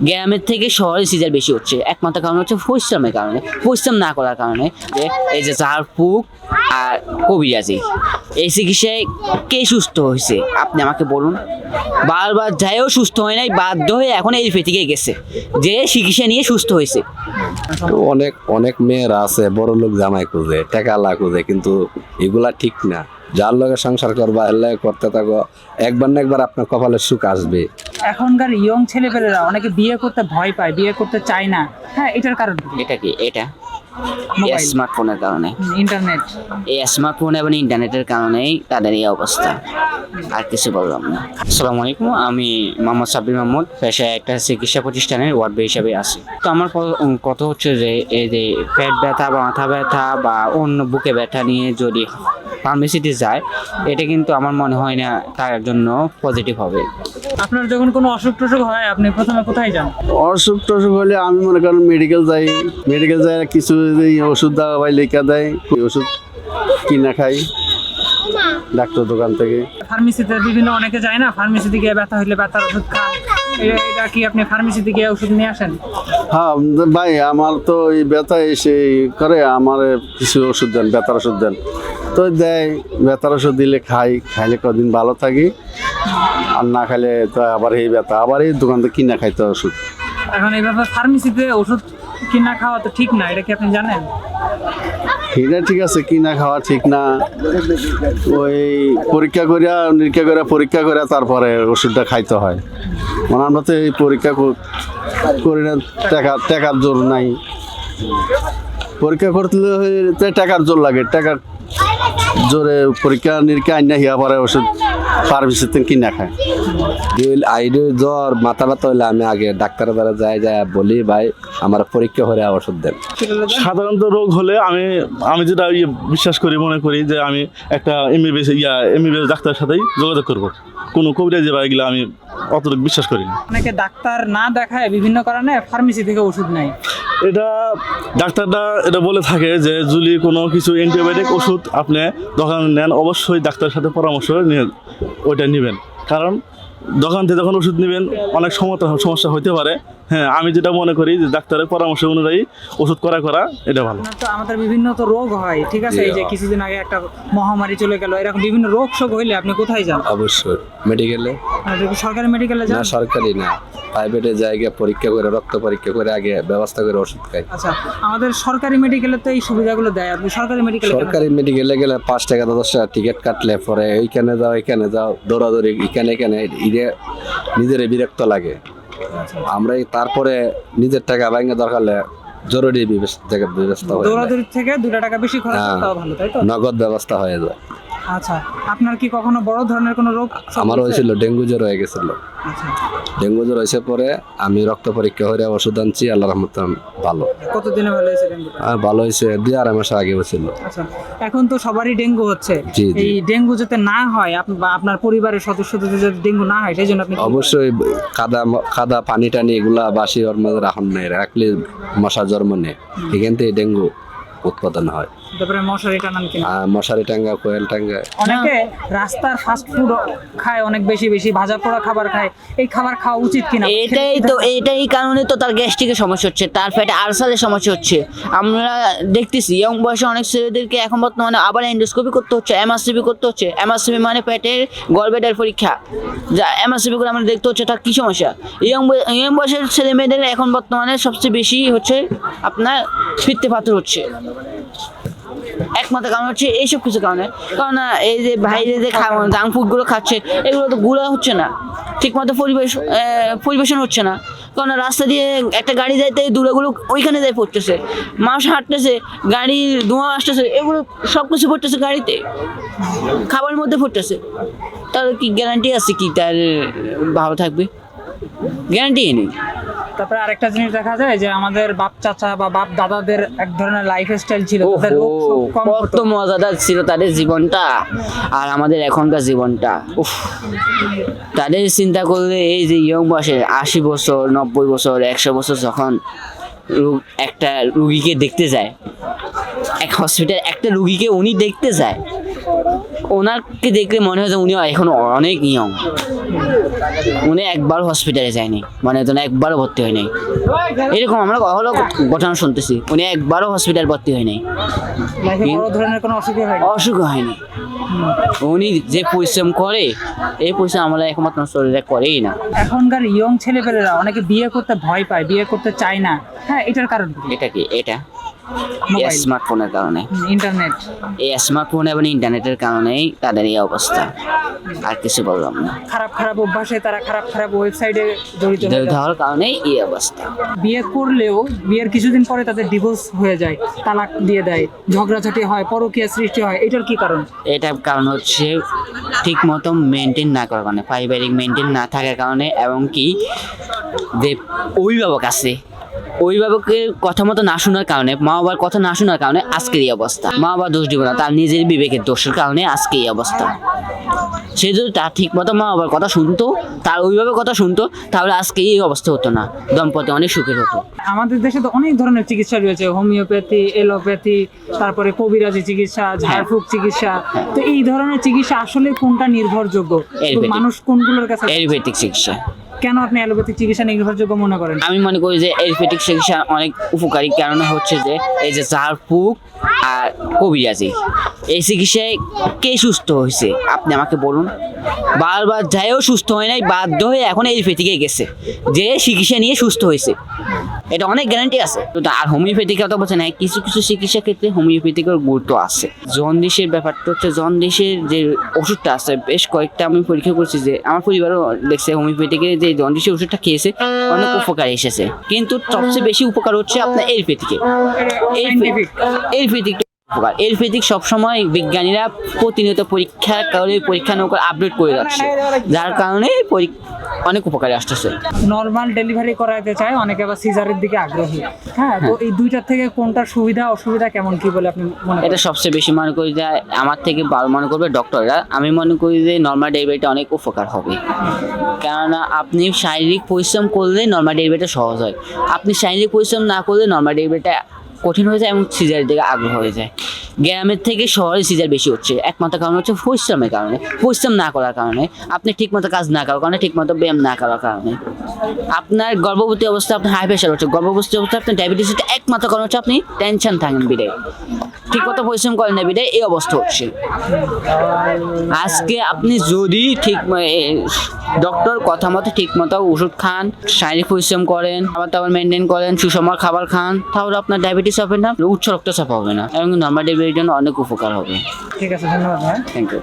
গ্রামের থেকে শহরে সিজার বেশি হচ্ছে। একমাত্র কারণ হচ্ছে পরিশ্রমের কারণে। পরিশ্রম না করার কারণে যে এই যে ঝাড়ফুঁক আর কবিরাজি। এই চিকিৎসায় কে সুস্থ হয়েছে? আপনি আমাকে বলুন। বারবার যাইও সুস্থ হয় নাই, বাধ্য হয়ে এখন এই থেকে গেছে। যে চিকিৎসা নিয়ে সুস্থ হয়েছে। অনেক অনেক মেয়েরা আছে বড় লোক জামাই খুঁজে টাকা লা খুঁজে, কিন্তু এগুলা ঠিক না। যার লগে সংসার করবা এর লগে করতে থাকো একবার না একবার আপনার কপালে সুখ আসবে। এখনকার ইয়ং ছেলেপেলেরা অনেকে বিয়ে করতে ভয় পায় বিয়ে করতে চায় না। হ্যাঁ এটার কারণ এটা কি? এটা। স্মার্টফোনের কারণে। ইন্টারনেট এই স্মার্টফোন এবং ইন্টারনেটের কারণেই তাদের এই অবস্থা। আর কিছু বললাম না। আসসালামু আলাইকুম আমি মোহাম্মদ সাব্বির মাহমুদ পেশায় একটা চিকিৎসা প্রতিষ্ঠানের ওয়ার্ড হিসাবে আছি। তো আমার কথা হচ্ছে যে এই যে পেট ব্যথা বা মাথা ব্যথা বা অন্য বুকে ব্যথা নিয়ে যদি ফার্মেসিতে যায় এটা কিন্তু আমার মনে হয় না তার জন্য পজিটিভ হবে। আপনার যখন কোনো অসুখ টসুখ হয় আপনি প্রথমে কোথায় যান? অসুখ টসুখ হলে আমি মনে করেন মেডিকেল যাই। মেডিকেল যাই কিছু ওষুধ দেওয়া ভাই লেখা দেয় ওষুধ কিনা খাই। ডাক্তার দোকান থেকে। ফার্মেসিতে বিভিন্ন অনেকে যায় না ফার্মেসিতে গিয়ে ব্যথা হইলে ব্যথার ওষুধ খান। এটা কি আপনি ফার্মেসিতে গিয়ে ওষুধ নিয়ে আসেন? হ্যাঁ ভাই আমার তো এই ব্যথা এসে করে আমার কিছু ওষুধ দেন ব্যথার ওষুধ দেন। তো দেয় ব্যথার ওষুধ দিলে খাই খাইলে কদিন ভালো থাকি। আর না খাইলে তো আবার এই ব্যথা। আবার এই দোকান থেকে কিনা খাইতে ওষুধ। এখন এই ব্যাপারে ফার্মেসিতে ওষুধ কিনা খাওয়া তো ঠিক না এটা কি আপনি জানেন? এটা ঠিক আছে কিনা খাওয়া ঠিক না। ওই পরীক্ষা করিয়া নিরীক্ষা করিয়া পরীক্ষা করিয়া তারপরে ওষুধটা খাইতে হয়। মানে আমরা তো এই পরীক্ষা কর- করি না টাকা টাকার জোর নাই। পরীক্ষা করতে হলে টাকার জোর লাগে টাকার জোরে পরীক্ষা নিরীক্ষা আইনা হিয়া পরে ওষুধ ফার্মেসিতে কিনা খায়। আইডি জ্বর মাথা ব্যথা হইলে আমি আগে ডাক্তারের দ্বারা যাই যাই বলি ভাই আমার পরীক্ষা করে ওষুধ দেন। সাধারণত রোগ হলে আমি আমি যেটা ইয়ে বিশ্বাস করি মনে করি যে আমি একটা এমবিবিএস ইয়া এমবিবিএস ডাক্তারের সাথেই যোগাযোগ করব। কোনো কবিরাজি বা এগুলো আমি অতটুকু বিশ্বাস করি না। অনেকে ডাক্তার না দেখায় বিভিন্ন কারণে ফার্মেসি থেকে ওষুধ নেয়। এটা ডাক্তাররা এটা বলে থাকে যে যদি কোনো কিছু অ্যান্টিবায়োটিক ওষুধ আপনি দোকানে নেন, অবশ্যই ডাক্তারের সাথে পরামর্শ নিয়ে ওইটা নেবেন। কারণ দোকান থেকে যখন ওষুধ নেবেন অনেক সমস্যা সমস্যা হতে পারে। হ্যাঁ আমি যেটা মনে করি যে ডাক্তারের পরামর্শ অনুযায়ী ওষুধ করা করা এটা ভালো। তো আমাদের বিভিন্ন তো রোগ হয় ঠিক আছে? এই যে কিছুদিন আগে একটা মহামারী চলে গেল এরকম বিভিন্ন রোগ শোক হইলে আপনি কোথায় যান? অবশ্যই। মেডিকেলে আপনি সরকারি মেডিকেলে যান? না সরকারি না। প্রাইভেটে জায়গায় পরীক্ষা করে রক্ত পরীক্ষা করে আগে ব্যবস্থা করে ওষুধ খাই। আচ্ছা আমাদের সরকারি মেডিকেলে তো এই সুবিধাগুলো দেয় আপনি সরকারি মেডিকেলে সরকারি মেডিকেলে গেলে পাঁচ টাকা দশ টাকা টিকিট কাটলে পরে ওইখানে যাও এখানে যাও দৌড়াদৌড়ি এখানে এখানে ইরে নিজের বিরক্ত লাগে। আমরা এই তারপরে নিজের টাকা ব্যাংকে দরকার হলে জরুরি ব্যবস্থা হয়ে। থেকে দুটা টাকা বেশি খরচ হ্যাঁ। ভালো তাই তো? নগদ ব্যবস্থা হয়ে যায়। আচ্ছা আপনার কি কখনো বড় ধরনের কোনো রোগ আমার হয়েছিল ডেঙ্গু জ্বর হয়ে গেছিল। আচ্ছা। ডেঙ্গু জ্বর হয়েছে পরে আমি রক্ত পরীক্ষা করে ওষুধ আনছি আল্লাহ রহমত ভালো। কতদিনে ভালো হয়েছে ডেঙ্গুটা আর ভালো হয়েছে দুই আড়াই মাস আগে হয়েছিল। আচ্ছা এখন তো সবারই ডেঙ্গু হচ্ছে। এই ডেঙ্গু যাতে না হয় আপনার পরিবারের সদস্যদের যাতে ডেঙ্গু না হয় সেই জন্য আপনি অবশ্যই কাদা কাদা পানি টানি এগুলা বাসি ওর মধ্যে রাখুন নেই রাখলে মশা জন্ম নেয়। এখান থেকে ডেঙ্গু উৎপাদন হয়। তারপরে মশারি টানান কিনা? মশারি টাঙ্গা কোয়েল টাঙ্গা। অনেকে রাস্তার ফাস্ট ফুড খায় অনেক বেশি বেশি ভাজা পোড়া খাবার খায়। এই খাবার খাওয়া উচিত কিনা? এটাই তো এটাই কারণে তো তার গ্যাস্ট্রিকের সমস্যা হচ্ছে তার পেটে আলসারের সমস্যা হচ্ছে। আমরা দেখতেছি ইয়ং বয়সে অনেক ছেলেদেরকে এখন বর্তমানে আবার এন্ডোস্কোপি করতে হচ্ছে এমআরসিপি করতে হচ্ছে। এমআরসিপি মানে পেটের গর্ভেটের পরীক্ষা। যা এমআরসিপি করে আমরা দেখতে হচ্ছে তার কী সমস্যা? ইয়ং ইয়ং বয়সের ছেলে মেয়েদের এখন বর্তমানে সবচেয়ে বেশি হচ্ছে আপনার ফিরতে পাথর হচ্ছে। একমাত্র কারণ হচ্ছে এইসব কিছু কারণে। কারণ এই যে বাইরে যে জাঙ্ক ফুডগুলো খাচ্ছে, এগুলো তো গুঁড়া হচ্ছে না। ঠিকমতো পরিবেশ পরিবেশন হচ্ছে না। কারণ, রাস্তা দিয়ে একটা গাড়ি যাইতে দূরাগুলো ওইখানে যাই পড়তেছে। মানুষ হাঁটতেছে গাড়ি ধোঁয়া আসতেছে, এগুলো সব কিছু পড়তেছে গাড়িতে। খাবারের মধ্যে পড়তেছে। তার কি গ্যারান্টি আছে কি? তার, ভালো থাকবে? গ্যারান্টি নেই। তারপরে আরেকটা জিনিস দেখা যায় যে আমাদের বাপ চাচা বা বাপ দাদাদের এক ধরনের লাইফ স্টাইল ছিল কত মজাদার ছিল তাদের জীবনটা। আর আমাদের এখনকার জীবনটা উফ। তাদের চিন্তা করলে এই যে ইয়ং বয়সে আশি বছর নব্বই বছর একশো বছর যখন রোগ- একটা রুগীকে দেখতে যায় এক হসপিটাল একটা রুগীকে উনি দেখতে যায় ওনাকে দেখলে মনে হয় যে উনি এখন অনেক ইয়ং উনি একবার হসপিটালে যায়নি। মানে তো একবারও ভর্তি হয়নি। এরকম আমরা হলো ঘটনা শুনতেছি। উনি একবারও হসপিটাল ভর্তি হয়নি। হয় অসুখ হয়নি? উনি যে পরিশ্রম করে এই পরিশ্রম আমরা একমাত্র শরীরে করেই না। এখনকার ইয়ং ছেলেপেলেরা অনেকে বিয়ে করতে ভয় পায় বিয়ে করতে চায় না। হ্যাঁ এটার কারণ এটা কি? এটা? স্মার্টফোনের কারণে। ইন্টারনেট এই স্মার্টফোন এবং ইন্টারনেটের কারণেই তাদের এই অবস্থা। আর কিছু বললাম না। খারাপ খারাপ অভ্যাসে তারা খারাপ খারাপ ওয়েবসাইটে জড়িত হওয়ার কারণেই এই অবস্থা। বিয়ে করলেও বিয়ের কিছুদিন পরে তাদের ডিভোর্স হয়ে যায় তালাক দিয়ে দেয় ঝগড়াঝাটি হয় পরকীয়া সৃষ্টি হয় এটার কি কারণ? এটার কারণ হচ্ছে ঠিক মতো মেনটেন না করার কারণে পারিবারিক মেনটেন না থাকার কারণে এবং কি যে অভিভাবক আছে অভিভাবকের কথা মতো না শোনার কারণে মা বাবার কথা না শোনার কারণে আজকের এই অবস্থা। মা বাবা দোষ দিব না তার নিজের বিবেকের দোষের কারণে আজকে এই অবস্থা। সে যদি তার ঠিক মতো মা বাবার কথা শুনতো তার অভিভাবকের কথা শুনতো তাহলে আজকে এই অবস্থা হতো না। দম্পতি অনেক সুখের হতো। আমাদের দেশে তো অনেক ধরনের চিকিৎসা রয়েছে হোমিওপ্যাথি এলোপ্যাথি তারপরে কবিরাজি চিকিৎসা ঝাড়ফুঁক চিকিৎসা। তো এই ধরনের চিকিৎসা আসলে কোনটা নির্ভরযোগ্য. মানুষ কোনগুলোর কাছে আয়ুর্বেদিক চিকিৎসা। কেন আপনি অ্যালোপ্যাথিক চিকিৎসা নির্ভরযোগ্য মনে করেন? আমি মনে করি যে অ্যালোপ্যাথিক চিকিৎসা অনেক উপকারী কারণ হচ্ছে যে এই যে ঝাড়ফুঁক আর কবিরাজি, এই চিকিৎসায় কে সুস্থ হয়েছে? আপনি আমাকে বলুন। বারবার যাইও সুস্থ হয় নাই, বাধ্য হয়ে এখন এলিপ্যাথিকে গেছে। যে চিকিৎসা নিয়ে সুস্থ হয়েছে। এটা অনেক গ্যারান্টি আছে। তো আর হোমিওপ্যাথিক কথা বলছে না কিছু কিছু চিকিৎসা ক্ষেত্রে হোমিওপ্যাথিকের গুরুত্ব আছে। জন্ডিসের ব্যাপারটা হচ্ছে জন্ডিসের যে ওষুধটা আছে, বেশ কয়েকটা আমি পরীক্ষা করছি যে, আমার পরিবারও দেখছে হোমিওপ্যাথিকের যে জন্ডিসের ওষুধটা খেয়েছে, অনেক উপকার এসেছে। কিন্তু সবচেয়ে বেশি উপকার হচ্ছে আপনার এলপ্যাথিকে. এলপ্যাথিক উপকার এলপ্যাথিক সবসময় বিজ্ঞানীরা প্রতিনিয়ত পরীক্ষা করে পরীক্ষা নৌকা আপডেট করে যাচ্ছে যার কারণে অনেক উপকারে আসতেছে। নর্মাল ডেলিভারি করাতে চায় অনেকে আবার সিজারের দিকে আগ্রহী। হ্যাঁ তো এই দুইটার থেকে কোনটা সুবিধা অসুবিধা কেমন কি বলে আপনি মনে এটা সবচেয়ে বেশি মনে করি যে আমার থেকে ভালো মনে করবে ডক্টররা আমি মনে করি যে নর্মাল ডেলিভারিটা অনেক উপকার হবে। কেননা আপনি শারীরিক পরিশ্রম করলে নর্মাল ডেলিভারিটা সহজ হয়। আপনি শারীরিক পরিশ্রম না করলে নর্মাল ডেলিভারিটা কঠিন হয়ে যায় এবং সিজারের দিকে আগ্রহ হয়ে যায়। গ্রামের থেকে শহরে সিজার বেশি হচ্ছে। একমাত্র কারণ হচ্ছে পরিশ্রমের কারণে। পরিশ্রম না করার কারণে। আপনি ঠিকমতো কাজ না করার কারণে, ঠিকমতো ব্যায়াম না করার কারণে। আপনার গর্ভবতী অবস্থা, আপনার হাই প্রেশার হচ্ছে। গর্ভবতী অবস্থা, আপনার ডায়াবেটিস হচ্ছে একমাত্র কারণ হচ্ছে আপনি টেনশন থাকেন বিদায় ঠিকমতো পরিশ্রম করেন না বিদায় এই অবস্থা হচ্ছে। আজকে আপনি যদি ঠিক ডক্টর কথা মতো ঠিক মতো ওষুধ খান, শারীরিক পরিশ্রম করেন, খাবার দাবার মেনটেন করেন, সুষম খাবার খান, তাহলে আপনার ডায়াবেটিস হবে না, উচ্চ রক্তচাপ হবে না। এবং নর্মাল ডেলিভারির জন্য অনেক উপকার হবে। ঠিক আছে ধন্যবাদ থ্যাংক ইউ